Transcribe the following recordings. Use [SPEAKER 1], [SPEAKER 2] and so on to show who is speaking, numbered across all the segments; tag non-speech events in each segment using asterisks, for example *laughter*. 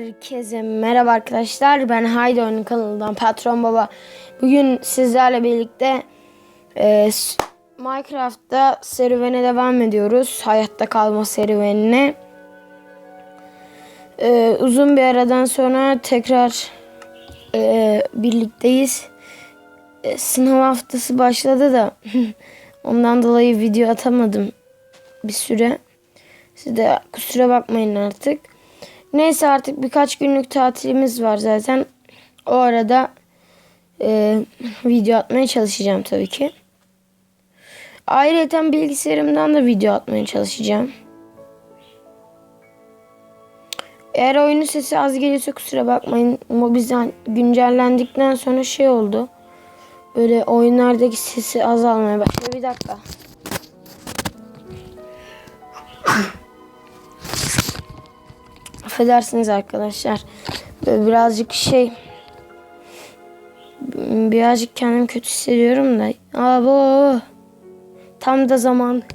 [SPEAKER 1] Herkese merhaba arkadaşlar. Ben Haydi Oyun kanalından Patron Baba. Bugün sizlerle birlikte e, Minecraft'ta serüvene devam ediyoruz. Hayatta kalma serüvenine. E, uzun bir aradan sonra tekrar e, birlikteyiz. E, sınav haftası başladı da *laughs* ondan dolayı video atamadım bir süre. Siz de kusura bakmayın artık. Neyse artık birkaç günlük tatilimiz var zaten. O arada e, video atmaya çalışacağım tabii ki. Ayrıca bilgisayarımdan da video atmaya çalışacağım. Eğer oyunun sesi az geliyorsa kusura bakmayın. Mobizen güncellendikten sonra şey oldu. Böyle oyunlardaki sesi azalmaya başladı. Bir dakika. Affedersiniz arkadaşlar. Böyle birazcık şey birazcık kendimi kötü hissediyorum da. Abo. Tam da zaman. *coughs*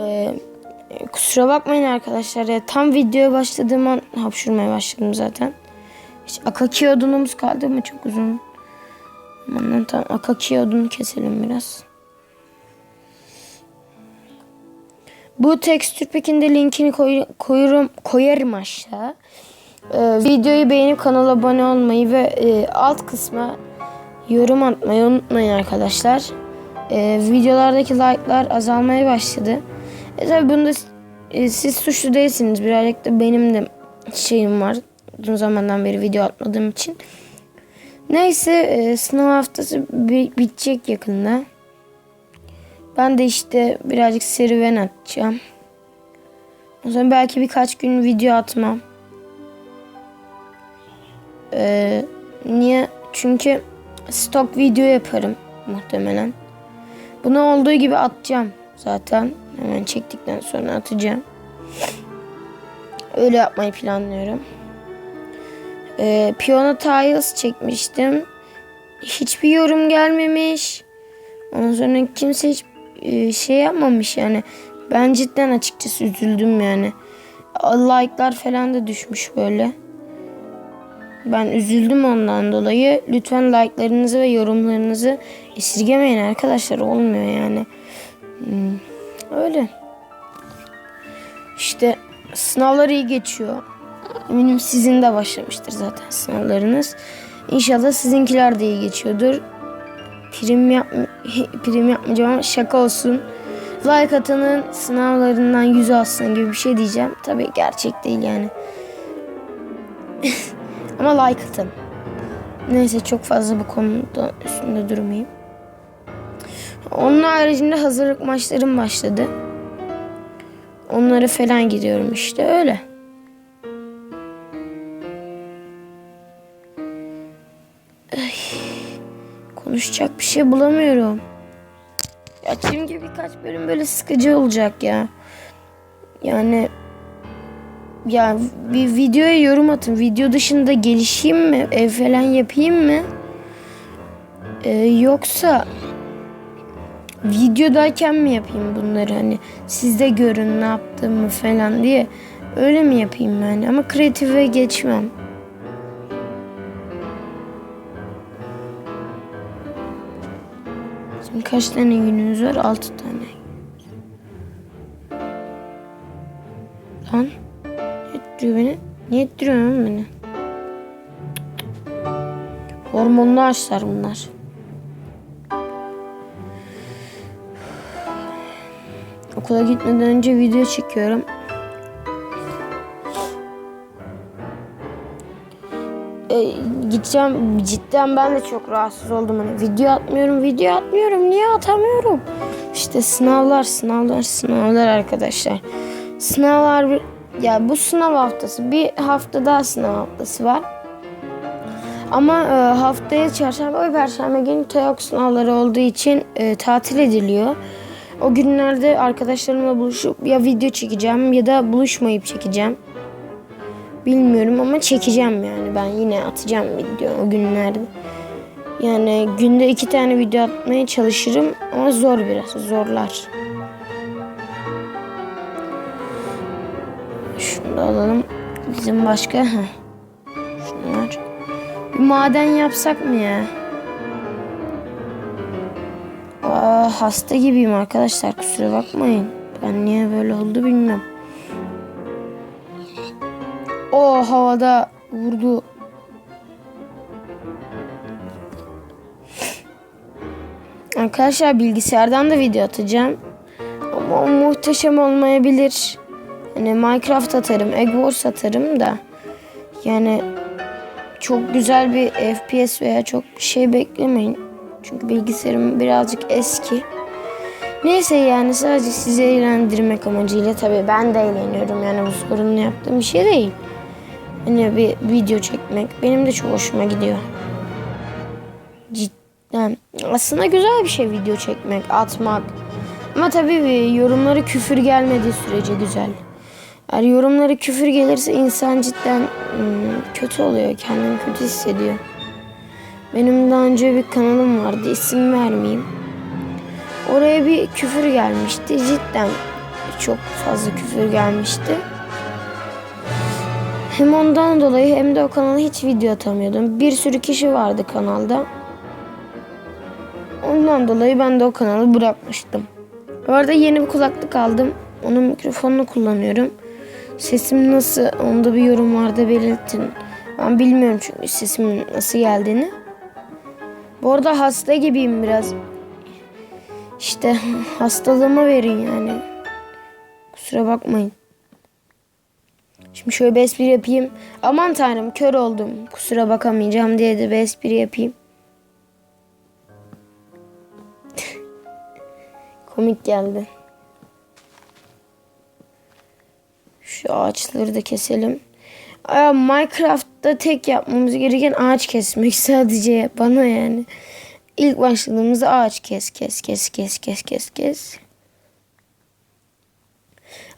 [SPEAKER 1] Ee, kusura bakmayın arkadaşlar ya. Tam videoya başladığım an hapşurmaya başladım zaten. İşte akaki odunumuz kaldı mı çok uzun. Aman tam akaki odunu keselim biraz. Bu tekstür pekinde linkini koy, koyurum, koyarım aşağı. Ee, videoyu beğenip kanala abone olmayı ve e, alt kısma yorum atmayı unutmayın arkadaşlar. Ee, videolardaki like'lar azalmaya başladı. E tabi bunda e, siz suçlu değilsiniz. Birazcık da benim de şeyim var. Uzun zamandan beri video atmadığım için. Neyse e, sınav haftası bi- bitecek yakında. Ben de işte birazcık serüven atacağım. O zaman belki birkaç gün video atmam. Ee, niye? Çünkü stok video yaparım muhtemelen. Bunu olduğu gibi atacağım zaten. Hemen çektikten sonra atacağım. Öyle yapmayı planlıyorum. Ee, Piyano Tiles çekmiştim. Hiçbir yorum gelmemiş. Ondan sonra kimse hiç e, şey yapmamış yani. Ben cidden açıkçası üzüldüm yani. Like'lar falan da düşmüş böyle. Ben üzüldüm ondan dolayı. Lütfen like'larınızı ve yorumlarınızı esirgemeyin arkadaşlar. Olmuyor yani. Hmm, Öyle. İşte sınavlar iyi geçiyor. Eminim sizin de başlamıştır zaten sınavlarınız. İnşallah sizinkiler de iyi geçiyordur prim, yap prim yapmayacağım ama şaka olsun. Like atanın sınavlarından yüz alsın gibi bir şey diyeceğim. Tabii gerçek değil yani. *laughs* ama like atın. Neyse çok fazla bu konuda üstünde durmayayım. Onun haricinde hazırlık maçlarım başladı. Onlara falan gidiyorum işte öyle. Konuşacak bir şey bulamıyorum. Ya çünkü birkaç bölüm böyle sıkıcı olacak ya. Yani ya bir videoya yorum atın. Video dışında gelişeyim mi? Ev falan yapayım mı? Ee, yoksa videodayken mi yapayım bunları hani siz de görün ne yaptığımı falan diye öyle mi yapayım yani ama kreatife geçmem. Kaç tane gününüz var? 6 tane. Lan. Ne ettiriyor beni? Niye ettiriyor lan beni? Hormonlu ağaçlar bunlar. Okula gitmeden önce video çekiyorum. e, gideceğim. Cidden ben de çok rahatsız oldum. Hani video atmıyorum video atmıyorum. Niye atamıyorum? İşte sınavlar sınavlar sınavlar arkadaşlar. Sınavlar bir- ya bu sınav haftası bir hafta daha sınav haftası var. Ama e, haftaya çarşamba ve perşembe günü TEOK sınavları olduğu için e, tatil ediliyor. O günlerde arkadaşlarımla buluşup ya video çekeceğim ya da buluşmayıp çekeceğim. Bilmiyorum ama çekeceğim yani. Ben yine atacağım video o günlerde. Yani günde iki tane video atmaya çalışırım ama zor biraz. Zorlar. Şunu da alalım. Bizim başka. Heh. Şunlar. Bir maden yapsak mı ya? Aa, hasta gibiyim arkadaşlar kusura bakmayın. Ben niye böyle oldu bilmiyorum. O havada vurdu. Arkadaşlar bilgisayardan da video atacağım. Ama muhteşem olmayabilir. Hani Minecraft atarım, Egg Wars atarım da. Yani çok güzel bir FPS veya çok bir şey beklemeyin. Çünkü bilgisayarım birazcık eski. Neyse yani sadece sizi eğlendirmek amacıyla tabii ben de eğleniyorum. Yani bu sorunlu yaptığım bir şey değil. Hani bir video çekmek benim de çok hoşuma gidiyor. Cidden. Aslında güzel bir şey video çekmek, atmak. Ama tabii bir yorumları küfür gelmediği sürece güzel. Eğer yorumları küfür gelirse insan cidden hmm, kötü oluyor. Kendini kötü hissediyor. Benim daha önce bir kanalım vardı. isim vermeyeyim. Oraya bir küfür gelmişti. Cidden çok fazla küfür gelmişti. Hem ondan dolayı hem de o kanala hiç video atamıyordum. Bir sürü kişi vardı kanalda. Ondan dolayı ben de o kanalı bırakmıştım. Bu arada yeni bir kulaklık aldım. Onun mikrofonunu kullanıyorum. Sesim nasıl? Onda bir yorumlarda belirtin. Ben bilmiyorum çünkü sesimin nasıl geldiğini. Bu arada hasta gibiyim biraz. İşte *laughs* hastalığıma verin yani. Kusura bakmayın. Şimdi şöyle bir espri yapayım. Aman tanrım kör oldum. Kusura bakamayacağım diye de bir espri yapayım. Komik geldi. Şu ağaçları da keselim. Aa, Minecraft'ta tek yapmamız gereken ağaç kesmek *laughs* sadece bana yani. İlk başladığımızda ağaç kes kes kes kes kes kes kes.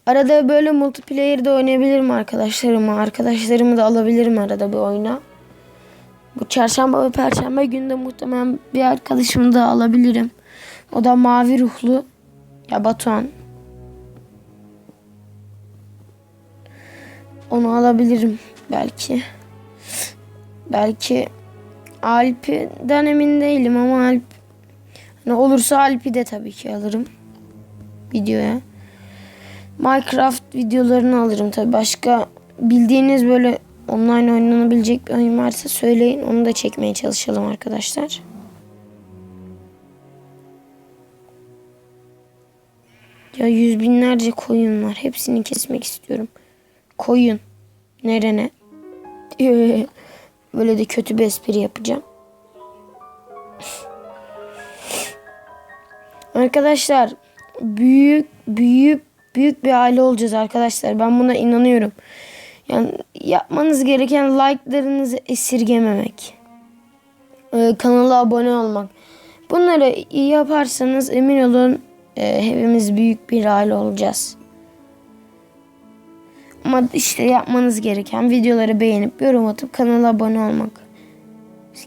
[SPEAKER 1] Arada böyle multiplayer de oynayabilirim arkadaşlarımla. Arkadaşlarımı da alabilirim arada bir oyuna. Bu çarşamba ve perşembe günde muhtemelen bir arkadaşımı da alabilirim. O da mavi ruhlu. Ya Batuhan. Onu alabilirim belki. Belki Alp'den emin değilim ama Alp hani olursa Alp'i de tabii ki alırım videoya. Minecraft videolarını alırım tabii. Başka bildiğiniz böyle online oynanabilecek bir oyun varsa söyleyin. Onu da çekmeye çalışalım arkadaşlar. Ya yüz binlerce koyun var. Hepsini kesmek istiyorum. Koyun. Nerene? *laughs* Böyle de kötü bir espri yapacağım. *laughs* Arkadaşlar büyük büyük büyük bir aile olacağız arkadaşlar. Ben buna inanıyorum. Yani yapmanız gereken like'larınızı esirgememek. Ee, kanala abone olmak. Bunları iyi yaparsanız emin olun e, hepimiz büyük bir aile olacağız. Ama işte yapmanız gereken videoları beğenip yorum atıp kanala abone olmak.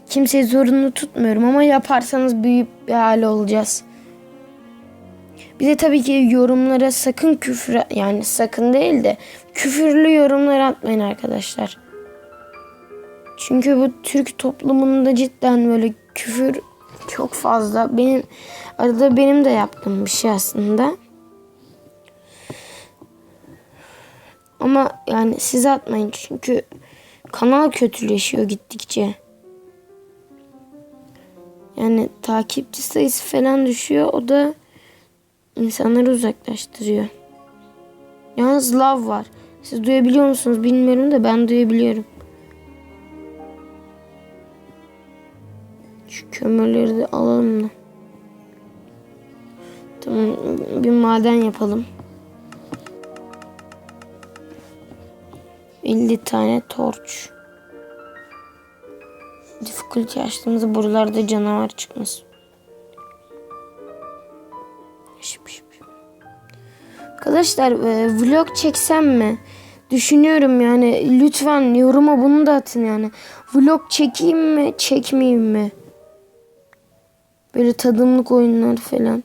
[SPEAKER 1] Kimseyi zorunlu tutmuyorum ama yaparsanız büyük bir aile olacağız. Bir de tabii ki yorumlara sakın küfür yani sakın değil de küfürlü yorumlar atmayın arkadaşlar. Çünkü bu Türk toplumunda cidden böyle küfür çok fazla. Benim arada benim de yaptığım bir şey aslında. Ama yani siz atmayın çünkü kanal kötüleşiyor gittikçe. Yani takipçi sayısı falan düşüyor. O da insanları uzaklaştırıyor. Yalnız lav var. Siz duyabiliyor musunuz bilmiyorum da ben duyabiliyorum. Şu kömürleri de alalım da. Tamam bir maden yapalım. 50 tane torç. Difficulty açtığımızda buralarda canavar çıkmasın. Arkadaşlar e, vlog çeksem mi? Düşünüyorum yani lütfen yoruma bunu da atın yani. Vlog çekeyim mi çekmeyeyim mi? Böyle tadımlık oyunlar falan.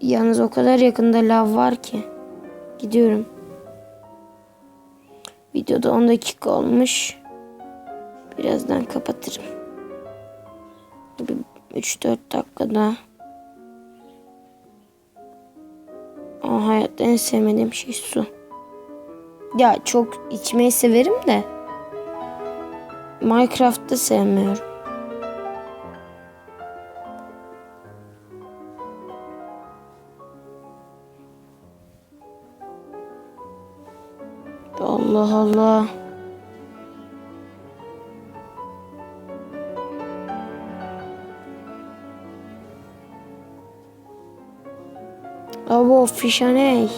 [SPEAKER 1] Yalnız o kadar yakında lav var ki. gidiyorum. Videoda 10 dakika olmuş. Birazdan kapatırım. Bir 3-4 dakikada. Hayatta en sevmediğim şey su. Ya çok içmeyi severim de. Minecraft'ta sevmiyorum. Allah Allah. Abo fişaney.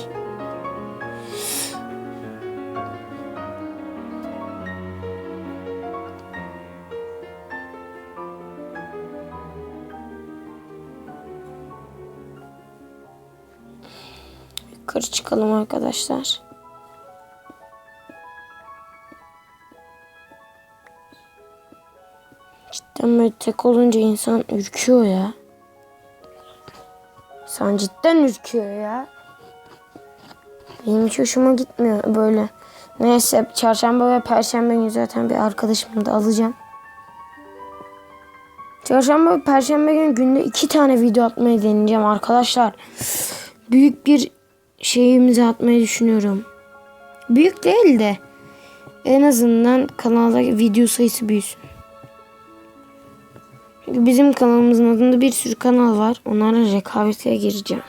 [SPEAKER 1] Yukarı çıkalım arkadaşlar. Cidden böyle tek olunca insan ürküyor ya. İnsan cidden ürküyor ya. Benim hiç hoşuma gitmiyor böyle. Neyse çarşamba ve perşembe günü zaten bir arkadaşımı da alacağım. Çarşamba ve perşembe günü günde iki tane video atmayı deneyeceğim arkadaşlar. Büyük bir şeyimizi atmayı düşünüyorum. Büyük değil de en azından kanalda video sayısı büyüsün. Bizim kanalımızın adında bir sürü kanal var. Onlara rekabete gireceğim.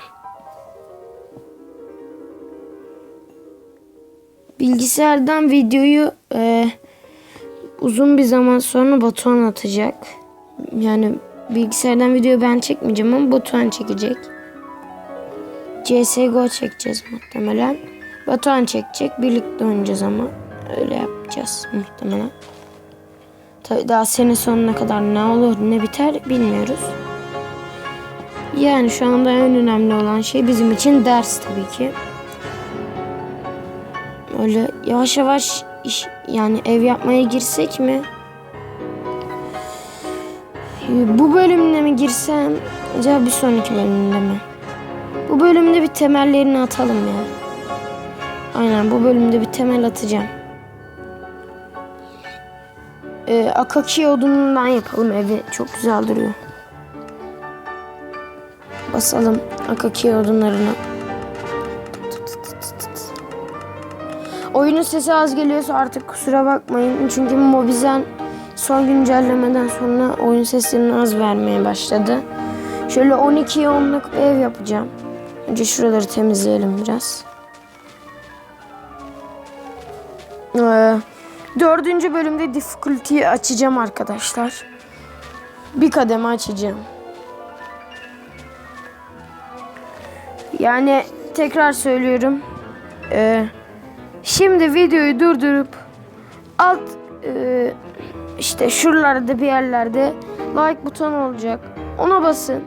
[SPEAKER 1] Bilgisayardan videoyu e, uzun bir zaman sonra Batuhan atacak. Yani bilgisayardan video ben çekmeyeceğim ama Batuhan çekecek. CSGO çekeceğiz muhtemelen. Batuhan çekecek. Birlikte oynayacağız ama. Öyle yapacağız muhtemelen. Tabii daha sene sonuna kadar ne olur ne biter bilmiyoruz. Yani şu anda en önemli olan şey bizim için ders tabii ki. Öyle yavaş yavaş iş yani ev yapmaya girsek mi? Bu bölümde mi girsem acaba bir sonraki bölümde mi? Bu bölümde bir temellerini atalım ya. Aynen bu bölümde bir temel atacağım. Ee, akaki odunundan yapalım evi. Çok güzel duruyor. Basalım akaki odunlarına. Oyunun sesi az geliyorsa artık kusura bakmayın. Çünkü Mobizen son güncellemeden sonra oyun seslerini az vermeye başladı. Şöyle 12'ye 10'luk bir ev yapacağım. Önce şuraları temizleyelim biraz. Ee, dördüncü bölümde difficulty'yi açacağım arkadaşlar. Bir kademe açacağım. Yani tekrar söylüyorum. Ee, şimdi videoyu durdurup alt e, işte şuralarda bir yerlerde like butonu olacak. Ona basın.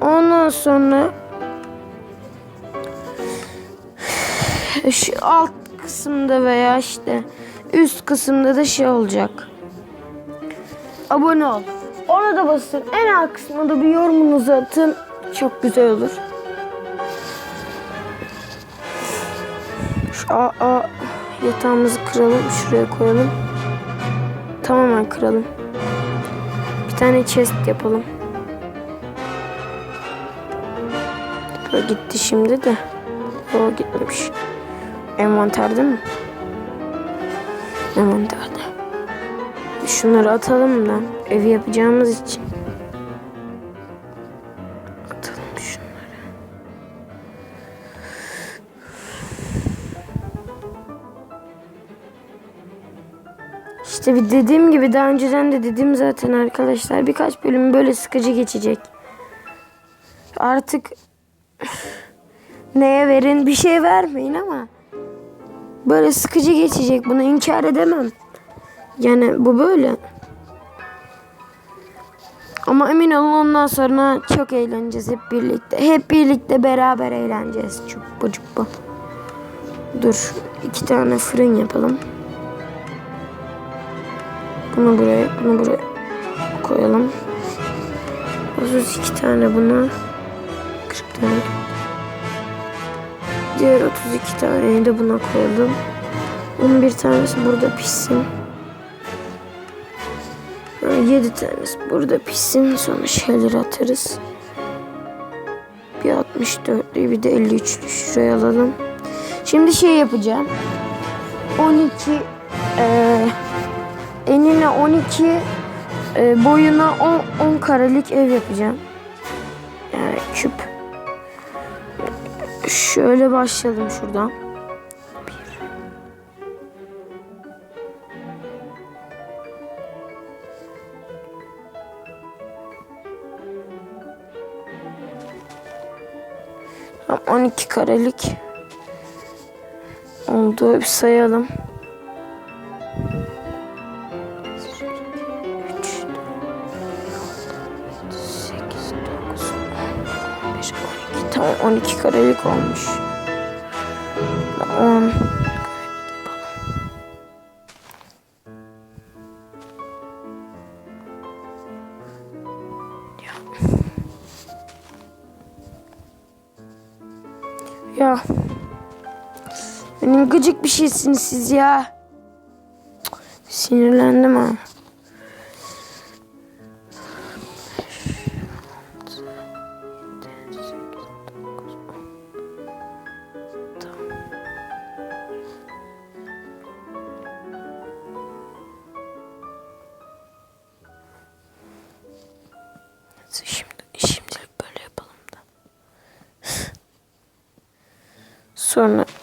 [SPEAKER 1] Ondan sonra *sighs* şu alt kısımda veya işte üst kısımda da şey olacak. Abone ol. Ona da basın. En alt kısmına bir yorumunuzu atın. Çok güzel olur. Şu a, a yatağımızı kıralım. Şuraya koyalım. Tamamen kıralım. Bir tane chest yapalım. O gitti şimdi de. O gitmemiş. Envanterde mi? Envanterde. Şunları atalım da evi yapacağımız için. Atalım şunları. İşte bir dediğim gibi daha önceden de dedim zaten arkadaşlar birkaç bölüm böyle sıkıcı geçecek. Artık *sighs* neye verin bir şey vermeyin ama böyle sıkıcı geçecek bunu inkar edemem. Yani bu böyle. Ama emin olun ondan sonra çok eğleneceğiz hep birlikte. Hep birlikte beraber eğleneceğiz. Cuppa cuppa. Dur iki tane fırın yapalım. Bunu buraya, bunu buraya koyalım. 32 tane buna. 40 tane. Diğer 32 taneyi de buna koyalım. 11 tanesi burada pişsin. 7 tanesi burada pişsin. Sonra şeyleri atarız. Bir 64'lüyü bir de 53'lü şuraya alalım. Şimdi şey yapacağım. 12 eee enine 12 e, boyuna 10, 10 karelik ev yapacağım. Yani küp. Şöyle başlayalım şuradan. Bir. Tamam, 12 karelik oldu. Bir sayalım. 12. Tamam 12 karelik olmuş. 10 Ya. Benim gıcık bir şeysiniz siz ya. Sinirlendim ha.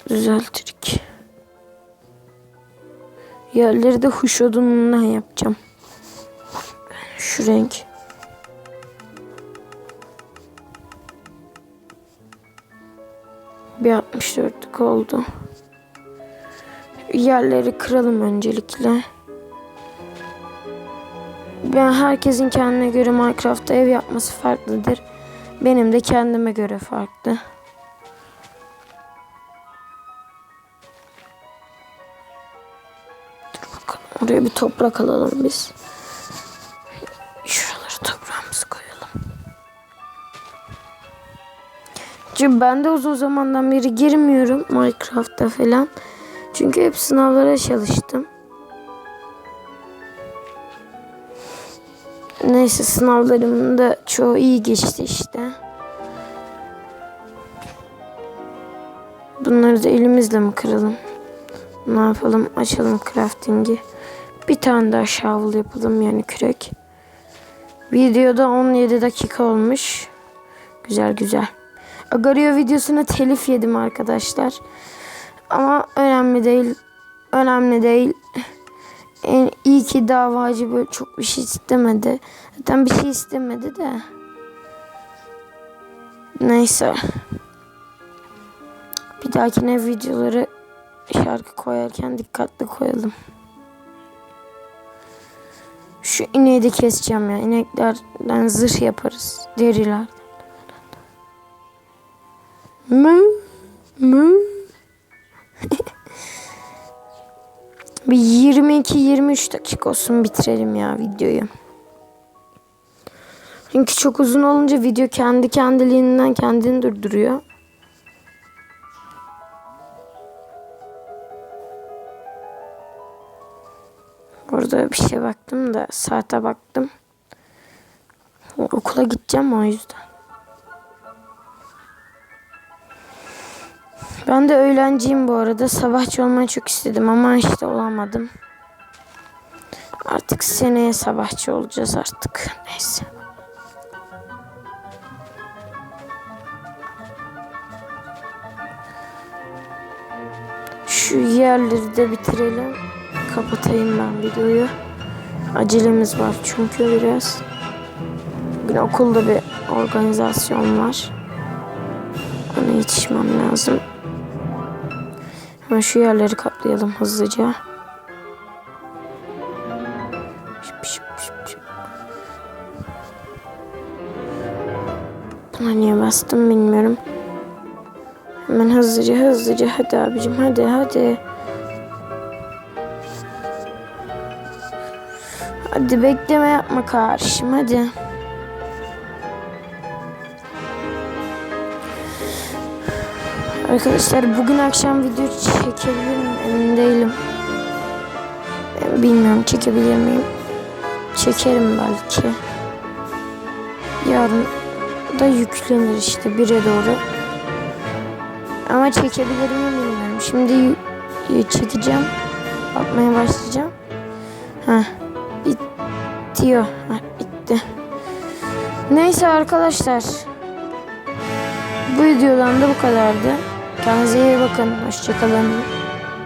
[SPEAKER 1] Düzeltirik. Yerleri de huş odunundan yapacağım. Şu renk. Bir 64'lük oldu. Yerleri kıralım öncelikle. Ben herkesin kendine göre Minecraft'ta ev yapması farklıdır. Benim de kendime göre farklı. Oraya bir toprak alalım biz. Şuralara toprağımızı koyalım. Çünkü ben de uzun zamandan beri girmiyorum Minecraft'ta falan. Çünkü hep sınavlara çalıştım. Neyse sınavlarımın da çoğu iyi geçti işte. Bunları da elimizle mi kıralım? Ne yapalım? Açalım crafting'i. Bir tane daha shovel yapalım yani kürek. Videoda 17 dakika olmuş. Güzel güzel. Agario videosuna telif yedim arkadaşlar. Ama önemli değil. Önemli değil. En iyi ki davacı böyle çok bir şey istemedi. Zaten bir şey istemedi de. Neyse. Bir dahakine videoları şarkı koyarken dikkatli koyalım. Şu ineği de keseceğim ya. İneklerden zırh yaparız. Deriler. Mı? Mı? *laughs* Bir 22-23 dakika olsun bitirelim ya videoyu. Çünkü çok uzun olunca video kendi kendiliğinden kendini durduruyor. Orada bir şey baktım da saate baktım. Okula gideceğim o yüzden. Ben de öğlenciyim bu arada. Sabahçı olmayı çok istedim ama işte olamadım. Artık seneye sabahçı olacağız artık. Neyse. Şu yerleri de bitirelim. Kapatayım ben videoyu. Acelemiz var çünkü biraz. Bugün okulda bir organizasyon var. Ona yetişmem lazım. Hemen şu yerleri kaplayalım hızlıca. Buna niye bastım bilmiyorum. Hemen hızlıca hızlıca hadi abicim hadi hadi. Hadi bekleme yapma kardeşim hadi. Arkadaşlar bugün akşam video çekebilir miyim emin değilim. Bilmiyorum çekebilir miyim? Çekerim belki. Yarın da yüklenir işte bire doğru. Ama çekebilir miyim bilmiyorum. Şimdi çekeceğim. Atmaya başlayacağım. Ha bitiyor. Ha bitti. Neyse arkadaşlar. Bu videodan da bu kadardı. Kendinize iyi bakın. Hoşçakalın.